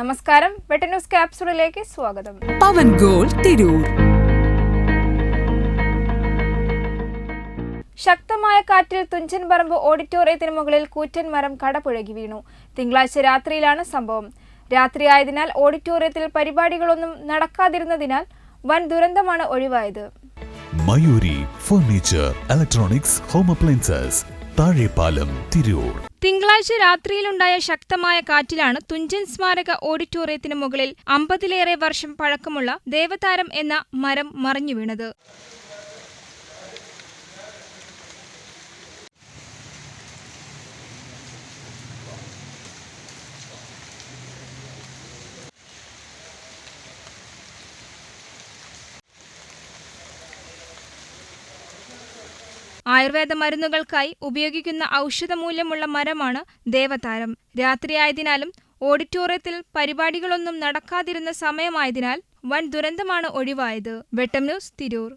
നമസ്കാരം. വെട്ട ന്യൂസ് ക്യാപ്സൂളിലേക്ക് സ്വാഗതം. പവൻ ഗോൾ തിരൂർ. ശക്തമായ കാറ്റിൽ തുഞ്ചൻ പറമ്പ് ഓഡിറ്റോറിയത്തിന് മുകളിൽ കൂറ്റൻ മരം കടപുഴകി വീണു. തിങ്കളാഴ്ച രാത്രിയിലാണ് സംഭവം. രാത്രിയായതിനാൽ ഓഡിറ്റോറിയത്തിൽ പരിപാടികളൊന്നും നടക്കാതിരുന്നതിനാൽ വൻ ദുരന്തമാണ് ഒഴിവായത്. Mayuri furniture electronics home appliances Thazhepalam Tirur. തിങ്കളാഴ്ച രാത്രിയിലുണ്ടായ ശക്തമായ കാറ്റിലാണ് തുഞ്ചൻ സ്മാരക ഓഡിറ്റോറിയത്തിന് മുകളിൽ അമ്പതിലേറെ വർഷം പഴക്കമുള്ള ദേവതാരം എന്ന മരം മറിഞ്ഞു വീണത് ആയുർവേദ മരുന്നുകൾക്കായി ഉപയോഗിക്കുന്ന ഔഷധമൂല്യമുള്ള മരമാണ് ദേവതാരം. രാത്രിയായതിനാലും ഓഡിറ്റോറിയത്തിൽ പരിപാടികളൊന്നും നടക്കാതിരുന്ന സമയമായതിനാൽ വൻ ദുരന്തമാണ് ഒഴിവായത്. വെട്ടം ന്യൂസ് തിരൂർ.